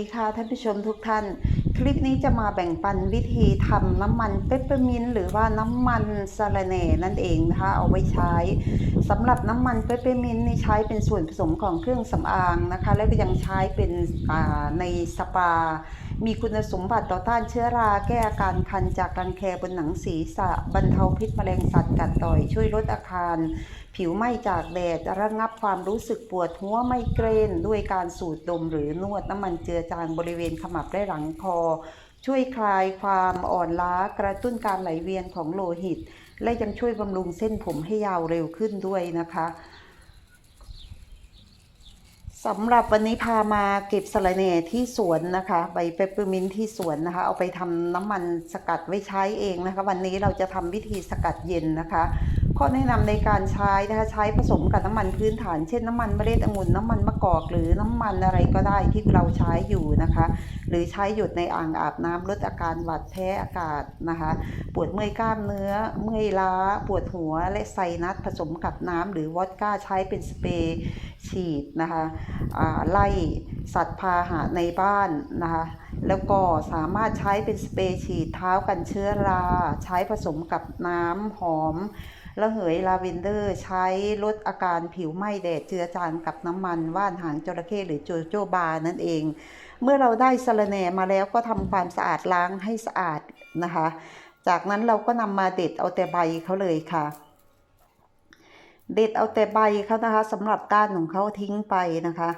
ดีค่ะท่านผู้ชมทุกท่าน คลิปนี้จะมาแบ่งปันวิธีทำน้ำมันเปปเปอร์มินหรือว่าน้ำมันสาระเน่นั่นเองนะคะเอาไว้ใช้สำหรับน้ำมันเปปเปอร์มินนี่ใช้เป็นส่วนผสมของเครื่องสำอางนะคะ แล้วก็ยังใช้เป็นในสปา มีคุณสมบัติต่อต้านเชื้อราแก้อาการคันจากรังแคบนหนังศีรษะบรรเทาพิษแมลงสัตว์กัดต่อย ช่วยลดอาการ ผิวไหม้จากแดดระงับความรู้สึกปวดหัวไมเกรน ด้วยการสูดดมหรือนวดน้ำมันเจือจางบริเวณขมับและหลังคอ ช่วยคลายความอ่อนล้ากระตุ้นการไหลเวียนของโลหิต และยังช่วยบำรุงเส้นผมให้ยาวเร็วขึ้นด้วยนะคะ สำหรับวันนี้พามาเก็บสะระแหน่ที่สวนนะคะ ใบเปปเปอร์มินต์ที่สวนนะคะ เอาไปทำน้ำมันสกัดไว้ใช้เองนะคะ วันนี้เราจะทำวิธีสกัดเย็นนะคะ ข้อแนะนำในการใช้นะคะใช้ผสมกับน้ำมันพื้นฐาน เช่นน้ำมันเมล็ดองุ่นน้ำมันมะกอกหรือน้ำมันอะไรก็ได้ที่เราใช้อยู่นะคะ หรือใช้หยดในอ่างอาบน้ำลดอาการหวัดแพ้อากาศนะคะ ปวดเมื่อยกล้ามเนื้อ เมื่อยล้า ปวดหัวและไซนัสผสมกับน้ำหรือวอดก้าใช้เป็นสเปรย์ฉีดนะคะไล่สัตว์พาหะในบ้านนะคะแล้วก็สามารถใช้เป็นสเปรย์ฉีดเท้ากันเชื้อรา ใช้ผสมกับน้ำหอม ระเหยลาเวนเดอร์ใช้ลดอาการผิวไหม้แดดเจือจางกับน้ำมันว่านหางจระเข้หรือโจโจบานั่นเอง เมื่อเราได้สะระแหน่มาแล้วก็ทำความสะอาดล้างให้สะอาดนะคะ จากนั้นเราก็นำมาเด็ดเอาแต่ใบเขาเลยค่ะ เด็ดเอาแต่ใบเขานะคะสำหรับก้านของเขาทิ้งไปนะคะ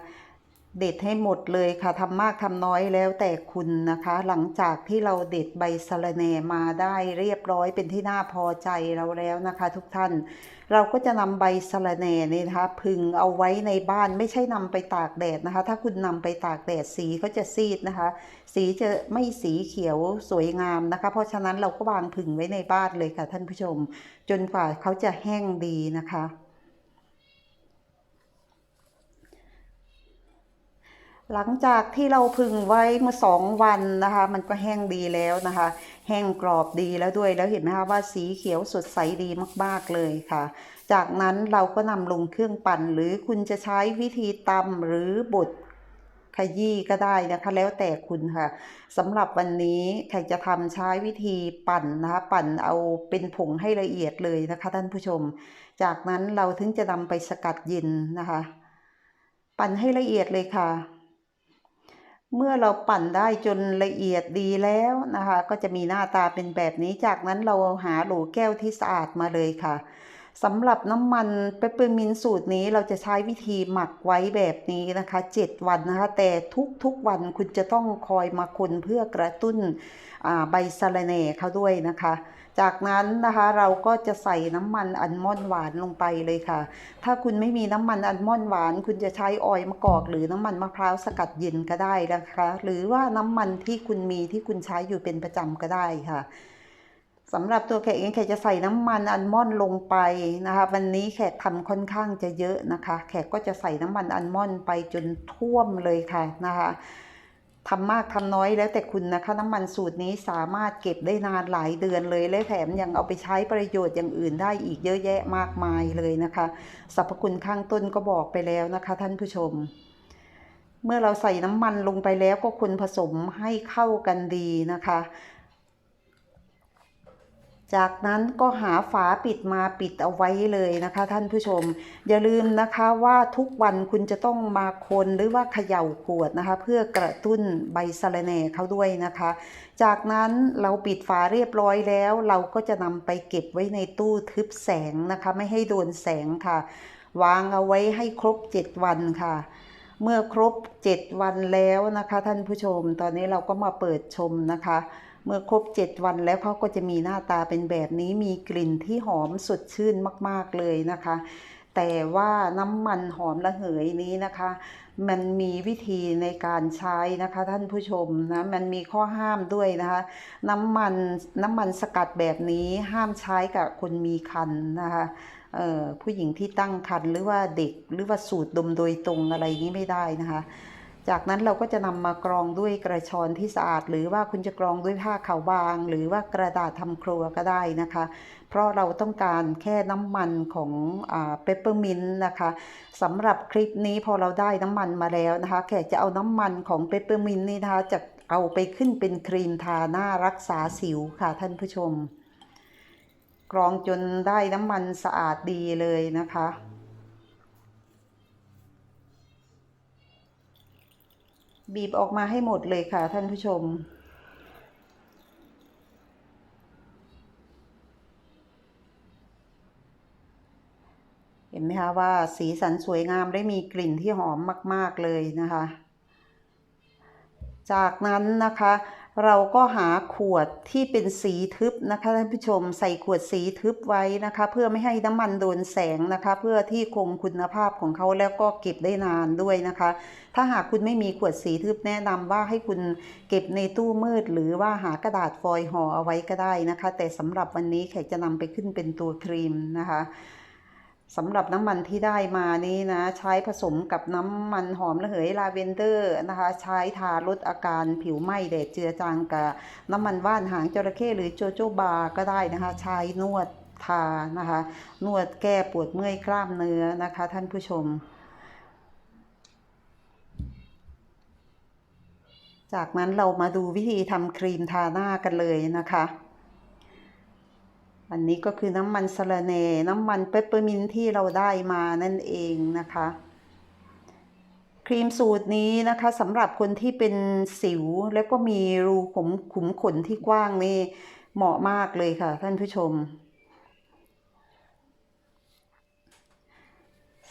เด็ดให้หมดเลยค่ะทำมากทำน้อยแล้วแต่คุณนะคะ หลังจากที่เราเด็ดใบสะระแหน่มาได้เรียบร้อยเป็นที่น่าพอใจเราแล้วนะคะ ทุกท่าน เราก็จะนำใบสะระแหน่นี่นะคะ พึงเอาไว้ในบ้านไม่ใช่นำไปตากแดดนะคะ ถ้าคุณนำไปตากแดดสีก็จะซีดนะคะ สีจะไม่สีเขียวสวยงามนะคะ เพราะฉะนั้นเราก็วางผึ่งไว้ในบ้านเลยค่ะท่านผู้ชม จนกว่าเขาจะแห้งดีนะคะ หลังจากที่เราพึ่งไว้เมื่อสองวันนะคะ มันก็แห้งดีแล้วนะคะ แห้งกรอบดีแล้วด้วยแล้วเห็นไหมคะว่าสีเขียวสดใสดีมากๆเลยค่ะ จากนั้นเราก็นำลงเครื่องปั่น หรือคุณจะใช้วิธีตำหรือบดขยี้ก็ได้นะคะ แล้วแต่คุณค่ะสำหรับวันนี้ใครจะทำใช้วิธีปั่นนะคะ ปั่นเอาเป็นผงให้ละเอียดเลยนะคะ ท่านผู้ชม จากนั้นเราถึงจะนำไปสกัดเย็นนะคะ ปั่นให้ละเอียดเลยค่ะ เมื่อเราปั่นได้จนละเอียดดีแล้วนะคะ ก็จะมีหน้าตาเป็นแบบนี้จากนั้นเราหาโหลแก้วที่สะอาดมาเลยค่ะสำหรับน้ำมันเปปเปอร์มินสูตรนี้เราจะใช้วิธีหมักไว้แบบนี้นะคะ 7 วันนะคะ แต่ทุกๆวันคุณจะต้องคอยมาคนเพื่อกระตุ้นใบสะระแหน่เขาด้วยนะคะ จากนั้นนะคะเราก็จะใส่น้ำมันอัลมอนด์หวานลงไปเลยค่ะ ถ้าคุณไม่มีน้ำมันอัลมอนด์หวาน คุณจะใช้ออยล์มะกอก หรือน้ำมันมะพร้าวสกัดเย็นก็ได้นะคะ หรือว่าน้ำมันที่คุณมีที่คุณใช้อยู่เป็นประจำก็ได้ค่ะสำหรับตัวแขกเองแขกจะใส่น้ำมันอัลมอนด์ลงไปนะคะวันนี้แขกทำค่อนข้างจะเยอะนะคะ แขกก็จะใส่น้ำมันอัลมอนด์ไปจนท่วมเลยค่ะนะคะ ทำมากทำน้อยแล้วแต่คุณนะคะน้ำมันสูตรนี้สามารถเก็บได้นานหลายเดือนเลย และแถมยังเอาไปใช้ประโยชน์อย่างอื่นได้อีกเยอะแยะมากมายเลยนะคะสรรพคุณข้างต้นก็บอกไปแล้วนะคะท่านผู้ชม เมื่อเราใส่น้ำมันลงไปแล้วก็คนผสมให้เข้ากันดีนะคะ จากนั้นก็หาฝาปิดมาปิดเอาไว้เลยนะคะ ท่านผู้ชม อย่าลืมนะคะว่าทุกวันคุณจะต้องมาคนหรือว่าเขย่าขวดนะคะ เพื่อกระตุ้นใบสะระแหน่เขาด้วยนะคะ จากนั้นเราปิดฝาเรียบร้อยแล้ว เราก็จะนำไปเก็บไว้ในตู้ทึบแสงนะคะ ไม่ให้โดนแสงค่ะ วางเอาไว้ให้ครบ 7 วันค่ะเมื่อครบ 7 วันแล้วนะคะ ท่านผู้ชม ตอนนี้เราก็มาเปิดชมนะคะ เมื่อครบ 7 วันแล้วเขาก็จะมีหน้าตาเป็นแบบนี้มีกลิ่นที่หอมสดชื่นมาก ๆ เลยนะคะ แต่ว่าน้ำมันหอมระเหยนี้นะคะ มันมีวิธีในการใช้นะคะ ท่านผู้ชมนะมันมีข้อห้ามด้วยนะคะ น้ำมันน้ำมันสกัดแบบนี้ห้ามใช้กับคนมีคันนะคะผู้หญิงที่ตั้งครรภ์หรือว่าเด็กหรือว่าสูตรดมโดยตรงอะไรนี้ไม่ได้นะคะ จากนั้นเราก็จะนำมากรองด้วยกระชอนที่สะอาด หรือว่าคุณจะกรองด้วยผ้าขาวบาง หรือว่ากระดาษทำครัวก็ได้นะคะ เพราะเราต้องการแค่น้ำมันของเปปเปอร์มินต์นะคะสำหรับคลิปนี้พอเราได้น้ำมันมาแล้วนะคะ แขกจะเอาน้ำมันของเปปเปอร์มินต์นี่นะคะจะเอาไปขึ้นเป็นครีมทาหน้ารักษาสิวค่ะท่านผู้ชม กรองจนได้น้ำมันสะอาดดีเลยนะคะ บีบออกมาให้หมดเลยค่ะท่านผู้ชม เห็นไหมคะว่าสีสันสวยงามได้มีกลิ่นที่หอมมาก ๆ เลยนะคะ จากนั้นนะคะ เราก็หาขวดที่เป็นสีทึบนะคะท่านผู้ชมใส่ขวดสีทึบไว้นะคะ เพื่อไม่ให้น้ำมันโดนแสงนะคะ เพื่อที่คงคุณภาพของเขาแล้วก็เก็บได้นานด้วยนะคะ ถ้าหากคุณไม่มีขวดสีทึบแนะนำว่าให้คุณเก็บในตู้มืด หรือว่าหากระดาษฟอยล์ห่อเอาไว้ก็ได้นะคะ แต่สำหรับวันนี้แขกจะนำไปขึ้นเป็นตัวครีมนะคะ สำหรับน้ำมันที่ได้มานี้นะ ใช้ผสมกับน้ำมันหอมระเหยลาเวนเดอร์นะคะ ใช้ทาลดอาการผิวไหม้แดดเจือจางกับน้ำมันว่านหางจระเข้หรือโจโจบาก็ได้นะคะ ใช้นวดทานะคะ นวดแก้ปวดเมื่อยกล้ามเนื้อนะคะ ท่านผู้ชม จากนั้นเรามาดูวิธีทำครีมทาหน้ากันเลยนะคะ อันนี้ก็คือน้ำมันสะระเนน้ำมันเปปเปอร์มินที่เราได้มานั่นเองนะคะ ครีมสูตรนี้นะคะสำหรับคนที่เป็นสิวแล้วก็มีรูขุมขุมขนที่กว้างนี่เหมาะมากเลยค่ะ ท่านผู้ชม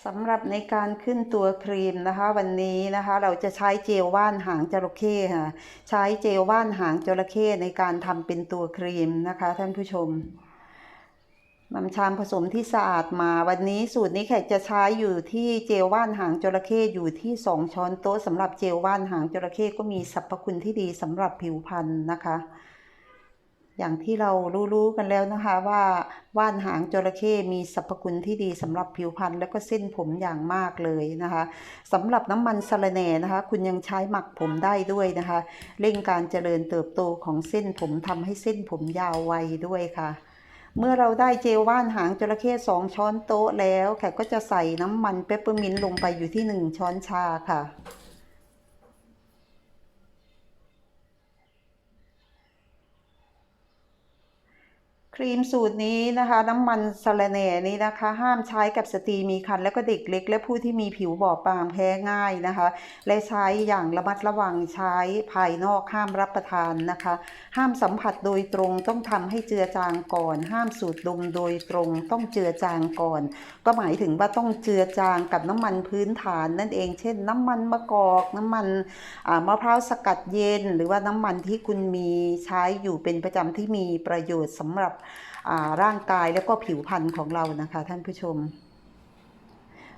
สำหรับในการขึ้นตัวครีมนะคะ วันนี้นะคะเราจะใช้เจลว่านหางจระเข้ค่ะ ใช้เจลว่านหางจระเข้ในการทำเป็นตัวครีมนะคะ ท่านผู้ชม น้ำชามผสมที่สะอาดมาวันนี้สูตรนี้แขกจะใช้อยู่ที่เจลว่านหางจระเข้อยู่ที่ 2 ช้อนโต๊ะสำหรับเจลว่านหางจระเข้ก็มีสรรพคุณที่ดีสำหรับผิวพรรณนะคะ อย่างที่เรารู้ๆกันแล้วนะคะว่าว่านหางจระเข้มีสรรพคุณที่ดีสำหรับผิวพรรณและก็เส้นผมอย่างมากเลยนะคะสำหรับน้ำมันสะระแหน่นะคะ คุณยังใช้หมักผมได้ด้วยนะคะ เร่งการเจริญเติบโตของเส้นผมทำให้เส้นผมยาวไวด้วยค่ะ เมื่อเราได้เจลว่านหางจระเข้สองช้อนโต๊ะแล้ว แขกก็จะใส่น้ำมันเปปเปอร์มินต์ลงไปอยู่ที่หนึ่งช้อนชาค่ะ รีมสูตรนี้นะคะ น้ำมันสะระแหน่นี้นะคะ ห้ามใช้กับสตรีมีครรภ์และก็เด็กเล็ก และผู้ที่มีผิวบอบบางแพ้ง่ายนะคะ และใช้อย่างระมัดระวังใช้ภายนอกห้ามรับประทานนะคะ ห้ามสัมผัสโดยตรงต้องทำให้เจือจางก่อน ห้ามสูดดมโดยตรงต้องเจือจางก่อน ก็หมายถึงว่าต้องเจือจางกับน้ำมันพื้นฐานนั่นเอง เช่น น้ำมันมะกอก น้ำมันมะพร้าวสกัดเย็น หรือว่าน้ำมันที่คุณมีใช้อยู่เป็นประจำที่มีประโยชน์สำหรับ ร่างกายแล้วก็ผิวพรรณของเรานะคะ ท่านผู้ชม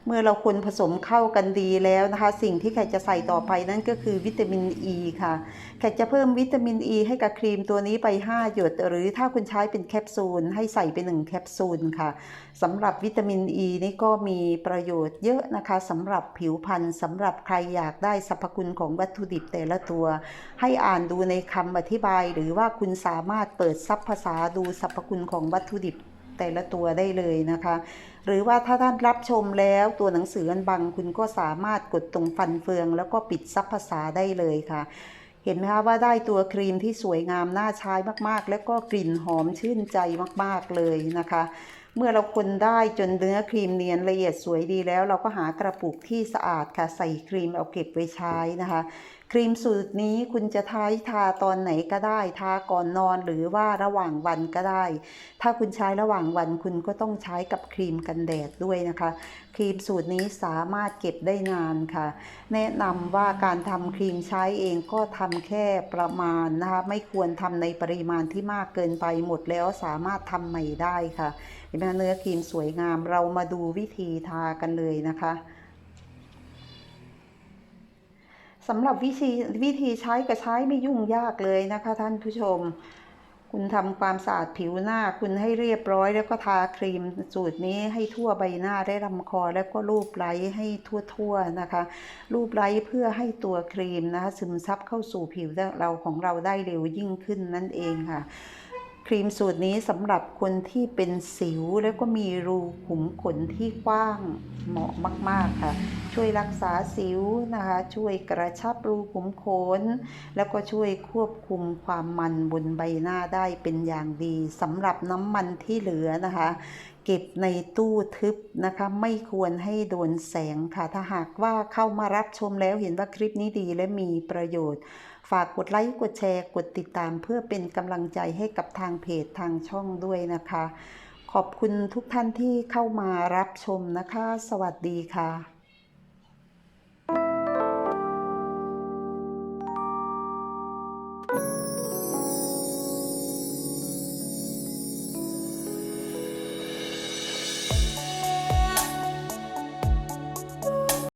เมื่อเราคนผสมเข้ากันดีแล้วนะคะ สิ่งที่แขกจะใส่ต่อไปนั่นก็คือวิตามินอ e ีค่ะแขกจะเพิ่มวิตามินอ e ีให้กับครีมตัวนี้ไป 5 หยด หรือถ้าคุณใช้เป็นแคปซูลให้ใส่ไป 1 แคปซูลค่ะสำหรับวิตามินอ e ีนี่ก็มีประโยชน์เยอะนะคะสำหรับผิวพรรณสำหรับใครอยากได้สรรพคุณของวัตถุดิบแต่ละตัว ให้อ่านดูในคำอธิบาย หรือว่าคุณสามารถเปิดซับภาษาดูสรรพคุณของวัตถุดิบ แต่ละตัวได้เลยนะคะ หรือว่าถ้าท่านรับชมแล้วตัวหนังสืออันบังคุณก็สามารถกดตรงฟันเฟือง แล้วก็ปิดซับภาษาได้เลยค่ะ เห็นไหมคะว่าได้ตัวครีมที่สวยงามน่าใช้มากๆ แล้วก็กลิ่นหอมชื่นใจมากๆเลยนะคะเมื่อเราคนได้จนเนื้อครีมเนียนละเอียดสวยดีแล้ว เราก็หากระปุกที่สะอาดค่ะใส่ครีมเอาเก็บไว้ใช้นะคะ ครีมสูตรนี้คุณจะทาทาตอนไหนก็ได้ ทาก่อนนอนหรือว่าระหว่างวันก็ได้ ถ้าคุณใช้ระหว่างวันคุณก็ต้องใช้กับครีมกันแดดด้วยนะคะ ครีมสูตรนี้สามารถเก็บได้นานค่ะ แนะนำว่าการทำครีมใช้เองก็ทำแค่ประมาณนะคะ ไม่ควรทำในปริมาณที่มากเกินไปหมดแล้วสามารถทำใหม่ได้ค่ะเห็นไหมเนื้อครีมสวยงามเรามาดูวิธีทากันเลยนะคะ สำหรับวิธีวิธีใช้ก็ใช้ไม่ยุ่งยากเลยนะคะ ท่านผู้ชม คุณทำความสะอาดผิวหน้าคุณให้เรียบร้อย แล้วก็ทาครีมสูตรนี้ให้ทั่วใบหน้าได้ลำคอ แล้วก็รูปไล้ให้ทั่วๆนะคะ รูปไล้เพื่อให้ตัวครีมนะคะซึมซับเข้าสู่ผิวเราของเราได้เร็วยิ่งขึ้นนั่นเองค่ะ ครีมสูตรนี้สำหรับคนที่เป็นสิวแล้วก็มีรูขุมขนที่กว้างเหมาะมาก ๆ ค่ะ ช่วยรักษาสิวนะคะ ช่วยกระชับรูขุมขน แล้วก็ช่วยควบคุมความมันบนใบหน้าได้เป็นอย่างดีสำหรับน้ำมันที่เหลือนะคะ เก็บในตู้ทึบนะคะ ไม่ควรให้โดนแสงค่ะ ถ้าหากว่าเข้ามารับชมแล้วเห็นว่าคลิปนี้ดีและมีประโยชน์ ฝากกดไลค์ กดแชร์ กดติดตามเพื่อเป็นกำลังใจให้กับทางเพจทางช่องด้วยนะคะ ขอบคุณทุกท่านที่เข้ามารับชมนะคะ สวัสดีค่ะ